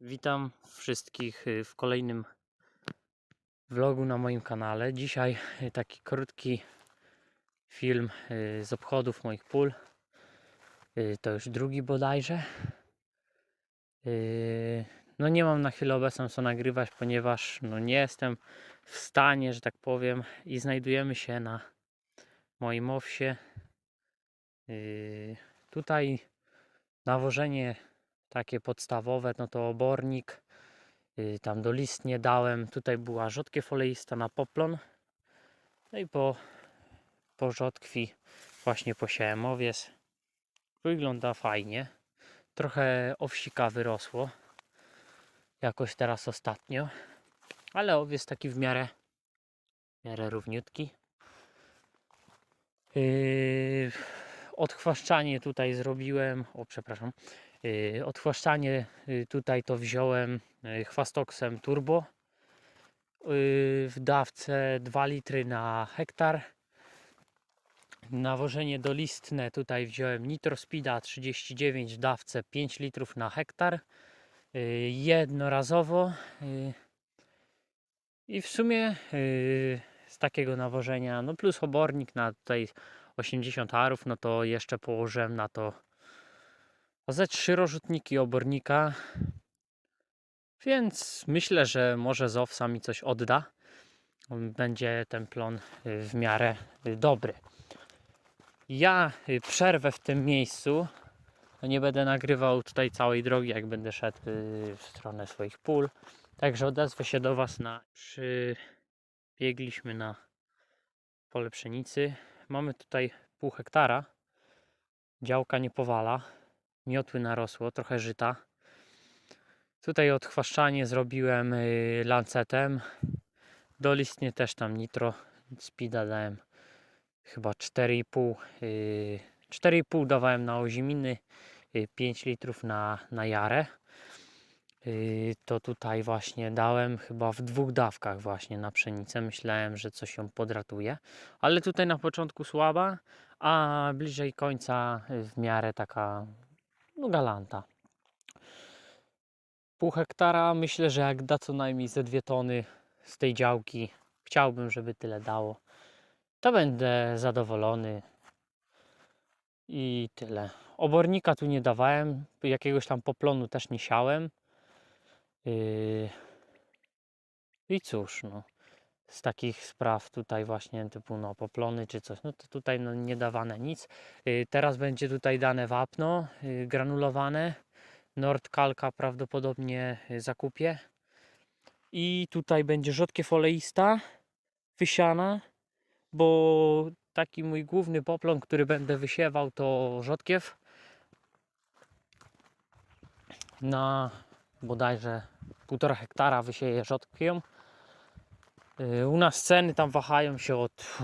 Witam wszystkich y, w kolejnym vlogu na moim kanale. Dzisiaj y, taki krótki film y, z obchodów moich pól. To już drugi bodajże. No nie mam na chwilę obecną co nagrywać, ponieważ no nie jestem w stanie, że tak powiem i znajdujemy się na moim owsie. Tutaj nawożenie takie podstawowe, no to obornik, yy, tam do list nie dałem, tutaj była rzodkiew oleista na poplon, no i po, po rzodkwi właśnie posiałem owiec, wygląda fajnie, trochę owsika wyrosło, jakoś teraz ostatnio, ale owiec taki w miarę, w miarę równiutki. Yy, odchwaszczanie tutaj zrobiłem, o przepraszam, Odchłaszczanie yy, tutaj to wziąłem yy, chwastoksem turbo w dawce 2 litry na hektar. Nawożenie dolistne tutaj wziąłem Nitrospida 39 w dawce 5 litrów na hektar jednorazowo i w sumie z takiego nawożenia no plus obornik na tutaj 80 arów no to jeszcze położyłem na to ze trzy rozrzutniki obornika. Więc myślę, że może z mi coś odda. Będzie ten plon y, w miarę y, dobry. Ja y, przerwę w tym miejscu. Nie będę nagrywał tutaj całej drogi, jak będę szedł w stronę swoich pól. Także odezwę się do Was na. Przybiegliśmy na pole pszenicy. Mamy tutaj pół hektara. Działka nie powala miotły narosło, trochę żyta. Tutaj odchwaszczanie zrobiłem y, lancetem. Dolistnie też tam nitro speeda dałem chyba 4,5 y, 4,5 dawałem na oziminy, y, 5 litrów na, na jarę. Y, To tutaj właśnie dałem chyba w dwóch dawkach właśnie na pszenicę. Myślałem, że coś ją podratuje, ale tutaj na początku słaba, a bliżej końca y, w miarę taka no galanta. Pół hektara, myślę, że jak da co najmniej ze dwie tony z tej działki, chciałbym, żeby tyle dało, to będę zadowolony. I tyle. Obornika tu nie dawałem, jakiegoś tam poplonu też nie siałem. Yy, I cóż, no. Z takich spraw tutaj właśnie typu no, poplony czy coś, no to tutaj no, nie dawane nic. Y, Teraz będzie tutaj dane wapno y, granulowane. Nordkalka prawdopodobnie y, zakupię. I tutaj będzie rzodkiew oleista wysiana, bo taki mój główny poplon, który będę wysiewał to rzodkiew na bodajże półtora hektara wysieję rzodkiem. Y, U nas ceny tam wahają się od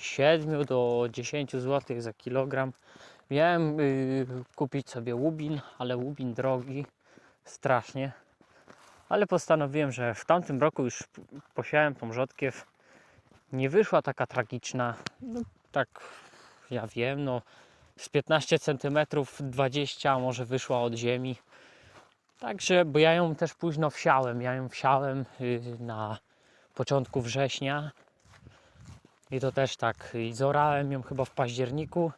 7 do 10 zł za kilogram. Miałem y, kupić sobie łubin, ale łubin drogi strasznie. Ale postanowiłem, że w tamtym roku już posiałem tą rzodkiew. Nie wyszła taka tragiczna. No, tak ja wiem, no z 15 cm 20 może wyszła od ziemi. Także, bo ja ją też późno wsiałem. Ja ją wsiałem y, na początku września. I to też tak. I zorałem ją chyba w październiku.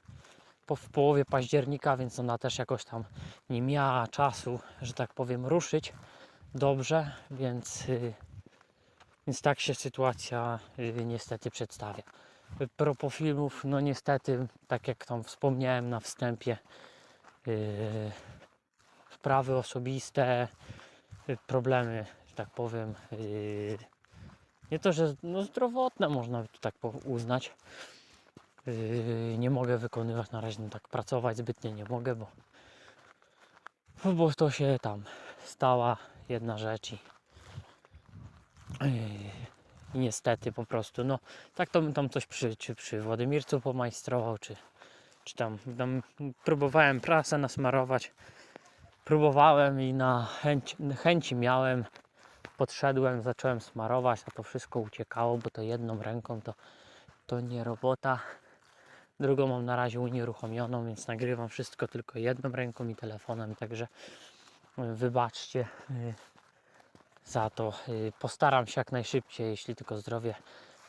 Po, w połowie października, więc ona też jakoś tam nie miała czasu, że tak powiem, ruszyć dobrze, więc, y, więc tak się sytuacja y, niestety przedstawia. Propos filmów, no niestety, tak jak tam wspomniałem na wstępie, y, sprawy osobiste, y, problemy, że tak powiem, y, nie to, że no zdrowotne można to tak uznać. Yy, nie mogę wykonywać na razie, no tak pracować zbytnio nie mogę, bo, bo to się tam stała jedna rzecz i, yy, i niestety po prostu, no tak to bym tam coś przy, czy przy Władimircu pomajstrował, czy, czy tam, tam próbowałem prasę nasmarować, próbowałem i na chęci miałem, podszedłem, zacząłem smarować, a to wszystko uciekało, bo to jedną ręką to, to nie robota. Drugą mam na razie unieruchomioną, więc nagrywam wszystko tylko jedną ręką i telefonem, także Wybaczcie y, za to. Y, Postaram się jak najszybciej, jeśli tylko zdrowie.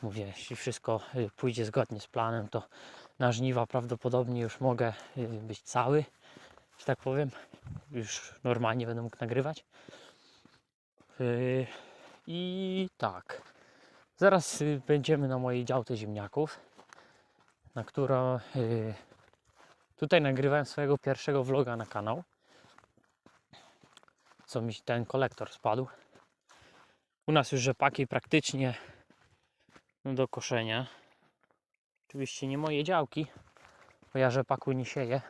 Mówię, jeśli wszystko y, pójdzie zgodnie z planem, to na żniwa prawdopodobnie już mogę y, być cały, że tak powiem. Już normalnie będę mógł nagrywać. Y, I tak. Zaraz y, będziemy na mojej działce ziemniaków, na którą y, tutaj nagrywałem swojego pierwszego vloga na kanał. Co mi ten kolektor spadł. U nas już rzepaki praktycznie no, do koszenia. Oczywiście nie moje działki, bo ja rzepaku nie sieję.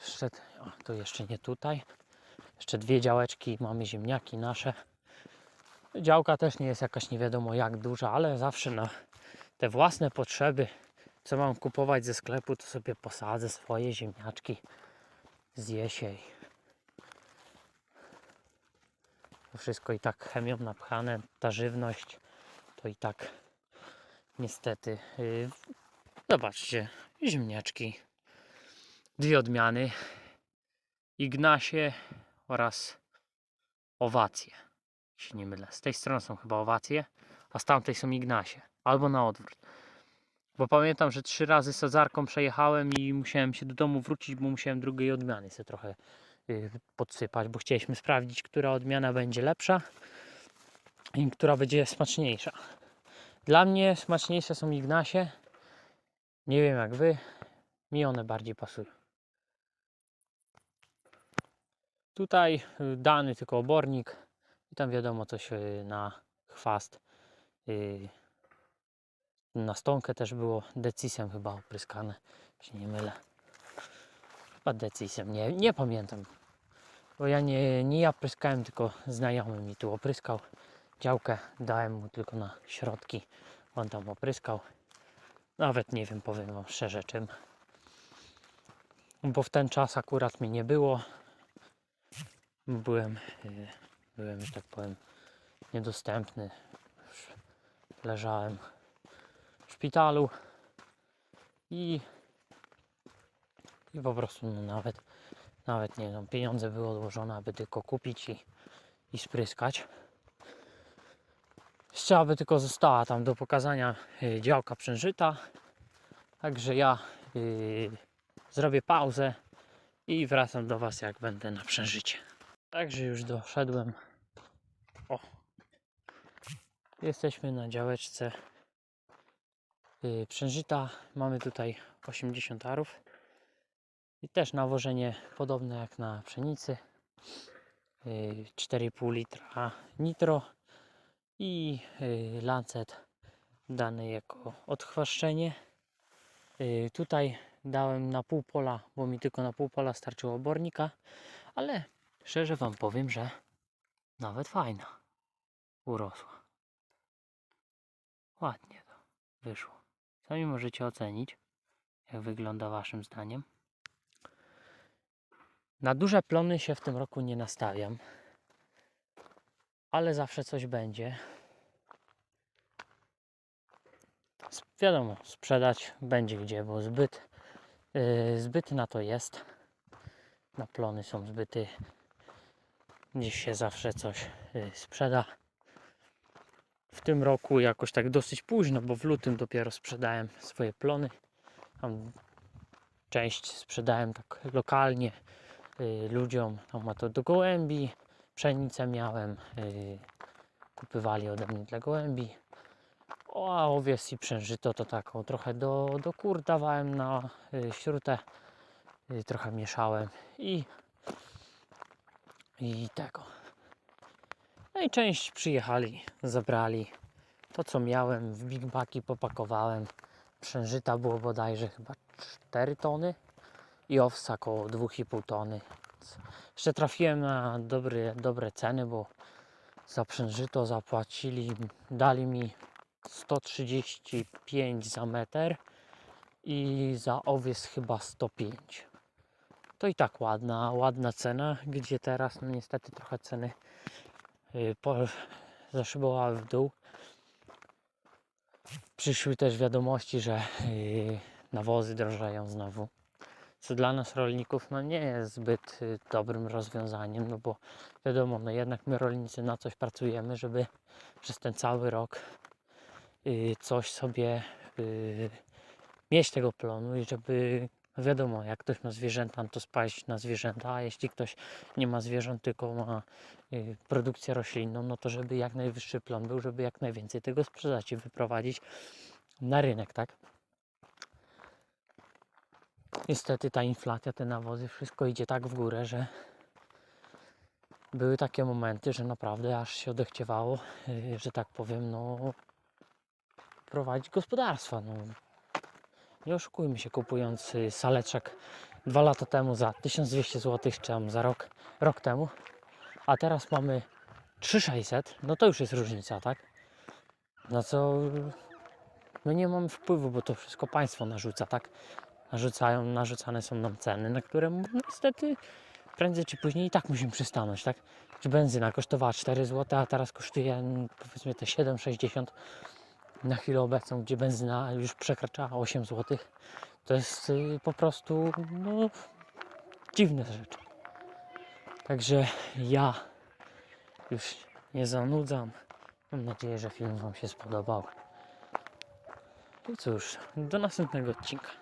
Jeszcze, o, to jeszcze nie tutaj. Jeszcze dwie działeczki, mamy ziemniaki nasze. Działka też nie jest jakaś nie wiadomo jak duża, ale zawsze na te własne potrzeby, co mam kupować ze sklepu, to sobie posadzę swoje ziemniaczki, i To wszystko i tak chemią napchane, ta żywność to i tak niestety. Yy, zobaczcie, ziemniaczki, dwie odmiany, Ignasie oraz owacje, jeśli nie mylę. Z tej strony są chyba owacje, a z tamtej są Ignasie, albo na odwrót. Bo pamiętam, że trzy razy sadzarką przejechałem i musiałem się do domu wrócić, bo musiałem drugiej odmiany sobie trochę y, podsypać, bo chcieliśmy sprawdzić, która odmiana będzie lepsza i która będzie smaczniejsza. Dla mnie smaczniejsze są Ignasie. Nie wiem jak wy, mi one bardziej pasują. Tutaj y, dany tylko obornik i tam wiadomo coś na chwast. y, Na stonkę też było decisem chyba opryskane, się nie mylę. Chyba decisem, nie, nie pamiętam. Bo ja nie, nie ja pryskałem, tylko znajomy mi tu opryskał. Działkę dałem mu tylko na środki. On tam opryskał. Nawet nie wiem, powiem wam szczerze czym. Bo w ten czas akurat mnie nie było. Byłem, y, byłem, że tak powiem, niedostępny. Już Leżałem w szpitalu i, i po prostu no, nawet, nawet nie wiem, pieniądze były odłożone, aby tylko kupić i, i spryskać. Jeszcze aby tylko została tam do pokazania y, działka przężyta. Także ja y, zrobię pauzę i wracam do Was jak będę na przężycie. Także już doszedłem. O. Jesteśmy na działeczce y, przężyta. Mamy tutaj 80 arów. I też nawożenie podobne jak na pszenicy. Y, 4,5 litra nitro i y, lancet dany jako odchwaszczenie. Y, tutaj dałem na pół pola, bo mi tylko na pół pola starczyło obornika, ale szczerze Wam powiem, że nawet fajna urosła. Ładnie to wyszło. Sami możecie ocenić, jak wygląda Waszym zdaniem. Na duże plony się w tym roku nie nastawiam, ale zawsze coś będzie. Wiadomo, sprzedać będzie gdzie, bo zbyt, yy, zbyt na to jest. Na plony są zbyty. Gdzieś się zawsze coś yy, sprzeda. W tym roku jakoś tak dosyć późno, bo w lutym dopiero sprzedałem swoje plony. Tam część sprzedałem tak lokalnie yy, ludziom. Tam ma to do gołębi. Pszenicę miałem. Yy, kupywali ode mnie dla gołębi. O, a owiec i przężyto to taką trochę do, do kur dawałem na y, śrutę. Y, trochę mieszałem i i tego. No i część przyjechali, zabrali to co miałem w big bagi popakowałem. Przężyta było bodajże chyba 4 tony i owsa około 2,5 tony. Jeszcze trafiłem na dobry, dobre ceny, bo za przężyto zapłacili, dali mi 135 za metr i za owiec chyba 105. To i tak ładna, ładna cena, gdzie teraz no niestety trochę ceny po, zaszybowały w dół. Przyszły też wiadomości, że yy, nawozy drożeją znowu. co dla nas rolników no nie jest zbyt y, dobrym rozwiązaniem, no bo wiadomo, no jednak my rolnicy na coś pracujemy, żeby przez ten cały rok y, coś sobie y, mieć tego plonu i żeby no wiadomo, jak ktoś ma zwierzęta, no to spaść na zwierzęta, a jeśli ktoś nie ma zwierząt, tylko ma y, produkcję roślinną, no to żeby jak najwyższy plon był, żeby jak najwięcej tego sprzedać i wyprowadzić na rynek, tak? Niestety ta inflacja, te nawozy, wszystko idzie tak w górę, że były takie momenty, że naprawdę aż się odechciewało, y, że tak powiem, no prowadzić gospodarstwa. No. Nie oszukujmy się, kupując y, saleczek dwa lata temu za 1200 zł, czy tam za rok, rok temu, a teraz mamy 3600, no to już jest różnica, tak? Na co my nie mamy wpływu, bo to wszystko państwo narzuca, tak? Narzucają, narzucane są nam ceny, na które no, niestety prędzej czy później i tak musimy przystanąć, tak? Czy benzyna kosztowała 4 zł, a teraz kosztuje mm, powiedzmy te 7,60 na chwilę obecną, gdzie benzyna już przekraczała 8 zł. To jest y, po prostu no, dziwne rzeczy. Także ja już nie zanudzam. Mam nadzieję, że film Wam się spodobał. I cóż, do następnego odcinka.